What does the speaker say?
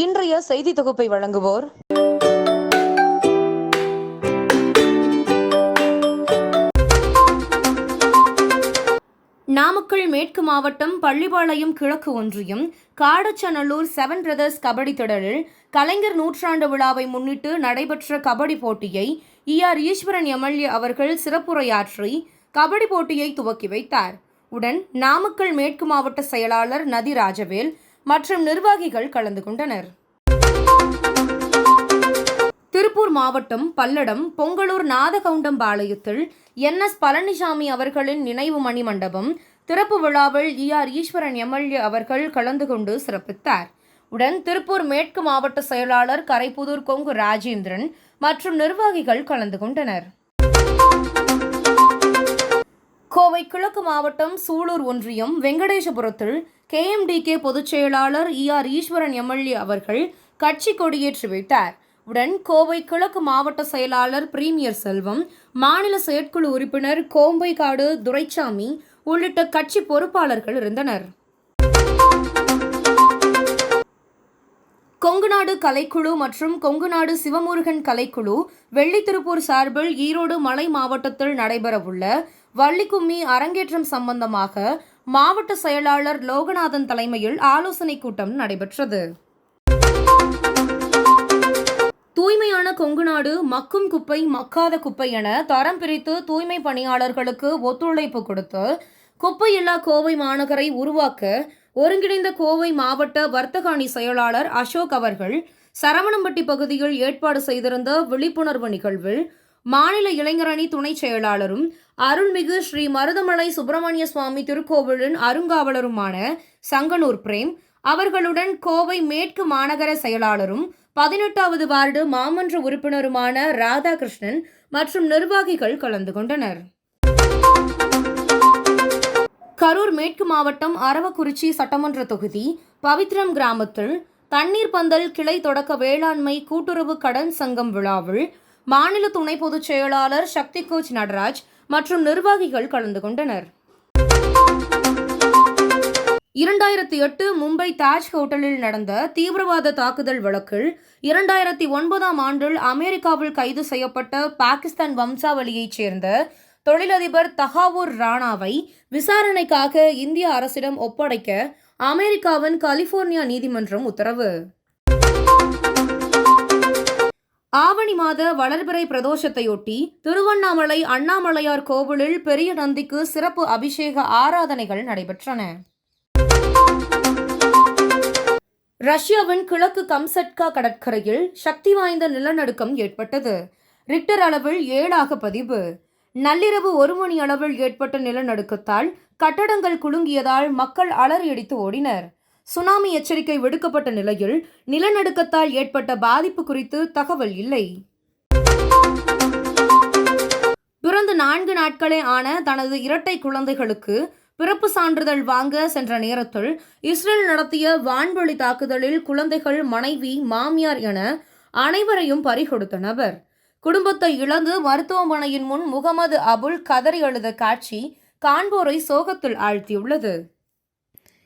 இன்றைய செய்தி தொகுப்பை வழங்குவோர். நாமக்கல் மேற்கு மாவட்டம் பள்ளிபாளையம் கிழக்கு ஒன்றியம் காடச்சநல்லூர் செவன் பிரதர்ஸ் கபடி திடலில் கலைஞர் நூற்றாண்டு விழாவை முன்னிட்டு நடைபெற்ற கபடி போட்டியை இ ஆர் ஈஸ்வரன் எம்எல்ஏ அவர்கள் சிறப்புரையாற்றி கபடி போட்டியை துவக்கி வைத்தார். உடன் நாமக்கல் மேற்கு மாவட்ட செயலாளர் நதி ராஜவேல் மற்றும் நிர்வாகிகள் கலந்து கொண்டனர். திருப்பூர் மாவட்டம் பல்லடம் பொங்கலூர் நாதகவுண்டம்பாளையத்தில் என். எஸ். பழனிசாமி அவர்களின் நினைவு மணி மண்டபம் திறப்பு விழாவில் இஆர் ஈஸ்வரன் எம்எல்ஏ அவர்கள் கலந்து கொண்டு சிறப்பித்தார். உடன் திருப்பூர் மேற்கு மாவட்ட செயலாளர் கரைப்புதூர் கொங்கு ராஜேந்திரன் மற்றும் நிர்வாகிகள் கலந்து கொண்டனர். கோவை கிழக்கு மாவட்டம் சூலூர் ஒன்றியம் வெங்கடேசபுரத்தில் கேஎம்டிகே பொதுச் செயலாளர் ஆர் ஈஸ்வரன் எம்எல்ஏ அவர்கள் கட்சி கொடியேற்றி வைத்தார். உடன் கோவை கிழக்கு மாவட்ட செயலாளர் பிரீமியர் செல்வம் மாநில செயற்குழு உறுப்பினர் கோம்பைக்காடு துரைச்சாமி உள்ளிட்ட கட்சி பொறுப்பாளர்கள் இருந்தனர். கொங்குநாடு கலைக்குழு மற்றும் கொங்குநாடு சிவமுருகன் கலைக்குழு வெள்ளித்திருப்பூர் சார்பில் ஈரோடு மலை மாவட்டத்தில் நடைபெறவுள்ள வள்ளிக்கும்மி அரங்கேற்றம் சம்பந்தமாக மாவட்ட செயலாளர் லோகநாதன் தலைமையில் ஆலோசனைக் கூட்டம் நடைபெற்றது. தூய்மையான கொங்கு நாடு மக்கும் குப்பை மக்காத குப்பை என தரம் பிரித்து தூய்மை பணியாளர்களுக்கு ஒத்துழைப்பு கொடுத்து குப்பையில்லா கோவை மாநகரை உருவாக்க ஒருங்கிணைந்த கோவை மாவட்ட வர்த்தக அணி செயலாளர் அசோக் அவர்கள் சரவணம்பட்டி பகுதியில் ஏற்பாடு செய்திருந்த விழிப்புணர்வு நிகழ்வில் மாநில இளைஞரணி துணை செயலாளரும் அருள்மிகு ஸ்ரீ மருதமலை சுப்பிரமணிய சுவாமி திருக்கோவிலின் அருங்காவலருமான சங்கனூர் பிரேம் அவர்களுடன் கோவை மேற்கு மாநகர செயலாளரும் பதினெட்டாவது வார்டு மாமன்ற உறுப்பினருமான ராதாகிருஷ்ணன் மற்றும் நிர்வாகிகள் கலந்து கொண்டனர். கரூர் மேற்கு மாவட்டம் அரவக்குறிச்சி சட்டமன்ற தொகுதி பவித்ரம் கிராமத்தில் தண்ணீர் பந்தல் கிளை தொடக்க வேளாண்மை கூட்டுறவு கடன் சங்கம் விழாவில் மாநில துணை பொதுச் செயலாளர் சக்தி கோச் நடராஜ் மற்றும் நிர்வாகிகள் கலந்து கொண்டனர். இரண்டாயிரத்தி எட்டு மும்பை தாஜ் ஹோட்டலில் நடந்த தீவிரவாத தாக்குதல் வழக்கில் இரண்டாயிரத்தி ஒன்பதாம் ஆண்டில் அமெரிக்காவில் கைது செய்யப்பட்ட பாகிஸ்தான் வம்சாவளியைச் சேர்ந்த தொழிலதிபர் தஹாவூர் ராணாவை விசாரணைக்காக இந்திய அரசிடம் ஒப்படைக்க அமெரிக்காவின் கலிபோர்னியா நீதிமன்றம் உத்தரவு. ஆவணி மாத வளர்பிறை பிரதோஷத்தையொட்டி திருவண்ணாமலை அண்ணாமலையார் கோவிலில் பெரிய நந்திக்கு சிறப்பு அபிஷேக ஆராதனைகள் நடைபெற்றன. ரஷ்யாவின் கிழக்கு கம்சட்கா கடற்கரையில் சக்தி வாய்ந்த நிலநடுக்கம் ஏற்பட்டது. ரிக்டர் அளவில் ஏழாக பதிவு. நள்ளிரவு ஒரு மணி அளவில் ஏற்பட்ட நிலநடுக்கத்தால் கட்டடங்கள் குலுங்கியதால் மக்கள் அலறியடித்து ஓடினர். சுனாமி எச்சரிக்கை விடுக்கப்பட்ட நிலையில் நிலநடுக்கத்தால் ஏற்பட்ட பாதிப்பு குறித்து தகவல் இல்லை. பிறந்து நான்கு நாட்களே ஆன தனது இரட்டை குழந்தைகளுக்கு பிறப்பு சான்றிதழ் வாங்க சென்ற நேரத்தில் இஸ்ரேல் நடத்திய வான்வழி தாக்குதலில் குழந்தைகள் மனைவி மாமியார் என அனைவரையும் பறிகொடுத்த நபர். குடும்பத்தை இழந்து மருத்துவமனையின் முன் முகமது அபுல் கதறி அழுத காட்சி காண்போரை சோகத்தில் ஆழ்த்தியுள்ளது.